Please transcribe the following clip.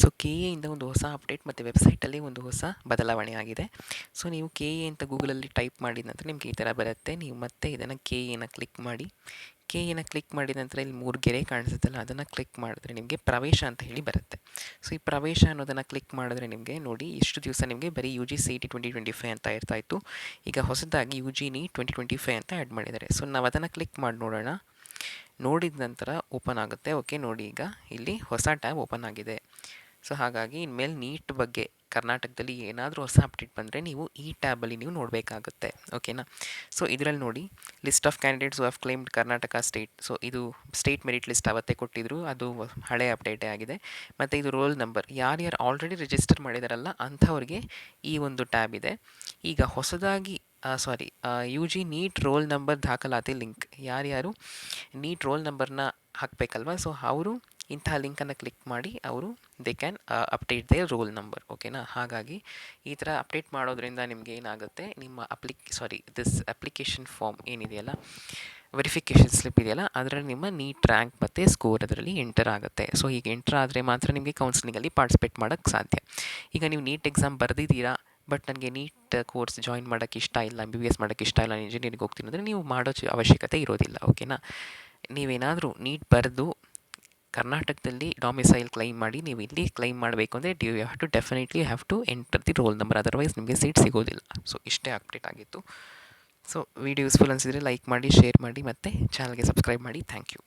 So K ಎಯಿಂದ ಒಂದು ಹೊಸ update ಮತ್ತು ವೆಬ್ಸೈಟಲ್ಲಿ ಒಂದು ಹೊಸ ಬದಲಾವಣೆ ಆಗಿದೆ. ಸೊ ನೀವು ಕೆ ಎ ಅಂತ ಗೂಗಲಲ್ಲಿ ಟೈಪ್ ಮಾಡಿದ ನಂತರ ನಿಮಗೆ ಈ ಥರ ಬರುತ್ತೆ. ನೀವು ಮತ್ತೆ ಇದನ್ನು ಕೆ ಎನ ಕ್ಲಿಕ್ ಮಾಡಿ. ಕೆ ಎನ ಕ್ಲಿಕ್ ಮಾಡಿದ ನಂತರ ಇಲ್ಲಿ ಮೂರು ಗೆರೆ ಕಾಣಿಸುತ್ತಲ್ಲ, ಅದನ್ನು ಕ್ಲಿಕ್ ಮಾಡಿದ್ರೆ ನಿಮಗೆ ಪ್ರವೇಶ ಅಂತ ಹೇಳಿ ಬರುತ್ತೆ. ಸೊ ಈ ಪ್ರವೇಶ ಅನ್ನೋದನ್ನು ಕ್ಲಿಕ್ ಮಾಡಿದ್ರೆ ನಿಮಗೆ ನೋಡಿ ಇಷ್ಟು ದಿವಸ ನಿಮಗೆ ಬರೀ U G C T twenty twenty five ಅಂತ ಇರ್ತಾ ಇತ್ತು. ಈಗ ಹೊಸದಾಗಿ U G NEET twenty twenty five ಅಂತ ಆ್ಯಡ್ ಮಾಡಿದ್ದಾರೆ. ಸೊ ನಾವು ಅದನ್ನು ಕ್ಲಿಕ್ ಮಾಡಿ ನೋಡೋಣ. ನೋಡಿದ ನಂತರ ಓಪನ್ ಆಗುತ್ತೆ. ಓಕೆ, ನೋಡಿ ಈಗ ಇಲ್ಲಿ ಹೊಸ ಟ್ಯಾಬ್ ಓಪನ್ ಆಗಿದೆ. ಸೊ, ಹಾಗಾಗಿ ಇನ್ಮೇಲೆ ನೀಟ್ ಬಗ್ಗೆ ಕರ್ನಾಟಕದಲ್ಲಿ ಏನಾದರೂ ಹೊಸ ಅಪ್ಡೇಟ್ ಬಂದರೆ ನೀವು ಈ ಟ್ಯಾಬಲ್ಲಿ ನೀವು ನೋಡಬೇಕಾಗುತ್ತೆ. ಓಕೆನಾ? ಸೊ, ಇದರಲ್ಲಿ ನೋಡಿ, list of candidates have claimed Karnataka state. So, ಇದು ಸ್ಟೇಟ್ ಮೆರಿಟ್ ಲಿಸ್ಟ್ ಅವತ್ತೇ ಕೊಟ್ಟಿದ್ರು. ಅದು ಹಳೆ ಅಪ್ಡೇಟೇ ಆಗಿದೆ. ಮತ್ತು ಇದು ರೋಲ್ ನಂಬರ್. ಯಾರ್ಯಾರು ಆಲ್ರೆಡಿ ರಿಜಿಸ್ಟರ್ ಮಾಡಿದಾರಲ್ಲ, ಅಂಥವ್ರಿಗೆ ಈ ಒಂದು ಟ್ಯಾಬ್ ಇದೆ. ಈಗ ಹೊಸದಾಗಿ sorry U G NEET roll number ದಾಖಲಾತಿ ಲಿಂಕ್. ಯಾರ್ಯಾರು ನೀಟ್ ರೋಲ್ ನಂಬರ್ನ ಹಾಕಬೇಕಲ್ವ? ಸೊ ಅವರು ಇಂತಹ ಲಿಂಕನ್ನು ಕ್ಲಿಕ್ ಮಾಡಿ ಅವರು they can update the roll number ಓಕೆನಾ ಹಾಗಾಗಿ ಈ ಥರ ಅಪ್ಡೇಟ್ ಮಾಡೋದ್ರಿಂದ ನಿಮಗೆ ಏನಾಗುತ್ತೆ? ನಿಮ್ಮ applic sorry this application form ಏನಿದೆಯಲ್ಲ? ವೆರಿಫಿಕೇಷನ್ ಸ್ಲಿಪ್ ಇದೆಯಲ್ಲ? ಅದರಲ್ಲಿ ನಿಮ್ಮ ನೀಟ್ ರ್ಯಾಂಕ್ ಮತ್ತು ಸ್ಕೋರ್ ಅದರಲ್ಲಿ ಎಂಟರ್ ಆಗುತ್ತೆ. ಸೊ ಈಗ ಎಂಟರ್ ಆದರೆ ಮಾತ್ರ ನಿಮಗೆ ಕೌನ್ಸಿಲಿಂಗಲ್ಲಿ ಪಾರ್ಟಿಸಿಪೇಟ್ ಮಾಡೋಕ್ಕೆ ಸಾಧ್ಯ. ಈಗ ನೀವು ನೀಟ್ ಎಕ್ಸಾಮ್ ಬರೆದಿದ್ದೀರಾ? ಬಟ್ ನನಗೆ ನೀಟ್ ಕೋರ್ಸ್ ಜಾಯಿನ್ ಮಾಡೋಕ್ಕೆ ಇಷ್ಟ ಇಲ್ಲ ಬಿ ಬಿ ಎಸ್ ಮಾಡೋಕ್ಕೆ ಇಷ್ಟ ಇಲ್ಲ ಇಂಜಿನಿಯರಿಂಗ್ ಹೋಗ್ತೀನಿ ಅಂದರೆ ನೀವು ಮಾಡೋ ಅವಶ್ಯಕತೆ ಇರೋದಿಲ್ಲ ಓಕೆನಾ ನೀವೇನಾದರೂ ನೀಟ್ ಬರೆದು ಕರ್ನಾಟಕದಲ್ಲಿ ಡಾಮಿಸೈಲ್ ಕ್ಲೈಮ್ ಮಾಡಿ, ನೀವು ಇಲ್ಲಿ ಕ್ಲೈಮ್ ಮಾಡಬೇಕು ಅಂದರೆ you have to definitely have to enter the roll number otherwise ನಿಮಗೆ ಸೀಟ್ ಸಿಗೋದಿಲ್ಲ. ಸೊ ಇಷ್ಟೇ ಅಪ್ಡೇಟ್ ಆಗಿತ್ತು. ಸೊ ವಿಡಿಯೋ ಯೂಸ್ಫುಲ್ ಅನಿಸಿದರೆ ಲೈಕ್ ಮಾಡಿ ಶೇರ್ ಮಾಡಿ ಮತ್ತು ಚಾನಲ್ಗೆ ಸಬ್ಸ್ಕ್ರೈಬ್ ಮಾಡಿ. Thank you